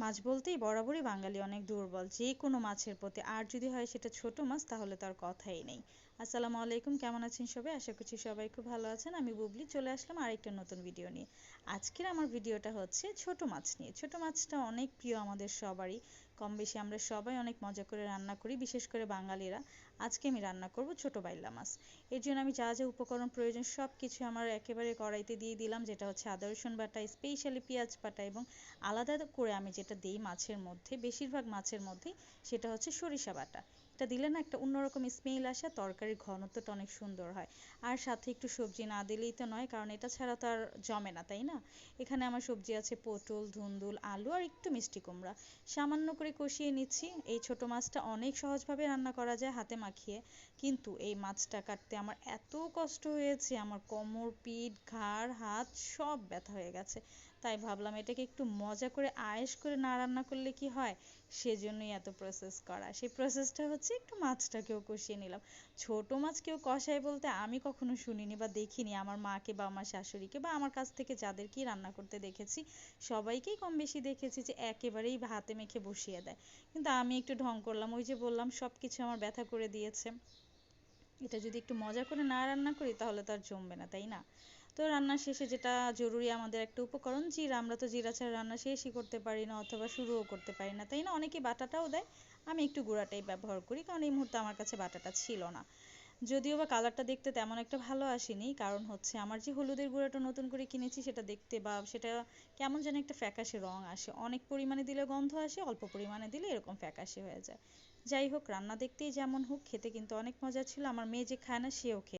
মাছ বলতেই বরাবরই বাঙালি অনেক দুর্বল। যে কোনো মাছের প্রতি আর যদি হয় সেটা ছোট মাছ, তাহলে তার কথাই নেই। আসসালামু আলাইকুম, কেমন আছেন সবাই? আশা করছি সবাই খুব ভালো আছেন। আমি বুবলি, চলে আসলাম আরেকটা নতুন ভিডিও নিয়ে। আজকের আমার ভিডিওটা হচ্ছে ছোট মাছ নিয়ে। ছোট মাছটা অনেক প্রিয় আমাদের সবারই। কম বেশি আমরা সবাই অনেক মজা করে রান্না করি, বিশেষ করে বাঙালিরা। আজকে আমি রান্না করব ছোট বাইলা মাছ। এর জন্য আমি যা যা উপকরণ প্রয়োজন সব কিছু আমার একেবারে কড়াইতে দিয়ে দিলাম, যেটা হচ্ছে আদা, রসুন বাটা স্পেশালি পেঁয়াজ বাটা এবং আলাদা করে আমি যেটা দিই মাছের মধ্যে, বেশিরভাগ মাছের মধ্যেই সেটা হচ্ছে সরিষা বাটা। এটা দিলে না একটা অন্যরকম স্মেল আসে তরকারির ঘনত্বটা অনেক সুন্দর হয়। আর সাথে একটু সবজি না দিলেই তো নয়, কারণ এটা ছাড়া তো আর জমে না, তাই না? এখানে আমার সবজি আছে পটল, ধুন্দুল, আলু আর একটু মিষ্টি কুমড়া। সামান্য করে কষিয়ে নিচ্ছি। এই ছোট মাছটা অনেক সহজভাবে রান্না করা যায় হাতে মাখিয়ে। কিন্তু এই মাছটা কাটতে আমার এত কষ্ট হয়েছে, আমার কোমর, পিঠ, ঘাড়, হাত সব ব্যথা হয়ে গেছে। তাই ভাবলাম এটাকে একটু মজা করে আয়েশ করে না রান্না করলে কি হয়? সেজন্যই এত প্রসেস করা। সেই প্রসেসটা হচ্ছে একটু মাছটাকেও কষিয়ে নিলাম। ছোট মাছ কেউ কষায় বলতে আমি কখনো শুনিনি বা দেখিনি। আমার মাকে বা আমার শাশুড়িকে বা আমার কাছ থেকে যাদেরকেই রান্না করতে দেখেছি, সবাইকেই কম বেশি দেখেছি যে একেবারেই হাতে মেখে বসিয়ে দেয়। কিন্তু আমি একটু ঢং করলাম, ওই যে বললাম সব কিছু আমার ব্যথা করে দিয়েছে। এটা যদি একটু মজা করে না রান্না করি তাহলে তো আর জমবে না, তাই না? তো রান্না শেষে যেটা জরুরি আমাদের একটা উপকরণ, জিরা। আমরা তো জিরা ছাড়া রান্না শেষই করতে পারি না অথবা শুরুও করতে পারি না। তাই না? অনেকে বাটাটাও দেয়। আমি একটু গুঁড়াটাই ব্যবহার করি, কারণ এই মুহূর্তে আমার কাছে বাটাটা ছিল না। যদিও বা কালারটা দেখতে তেমন একটা ভালো আসেনি, কারণ হচ্ছে আমার যে হলুদের গুঁড়াটা নতুন করে কিনেছি সেটা দেখতে বা সেটা কেমন যেন একটা ফ্যাকাশে রং আসে। অনেক পরিমাণে দিলে গন্ধ আসে, অল্প পরিমাণে দিলে এরকম ফ্যাকাশে হয়ে যায়। যাই হোক, রান্না দেখতেই যেমন হোক, খেতে কিন্তু অনেক মজা ছিল। আমার মেয়ে যে খায় না, সেও খেয়ে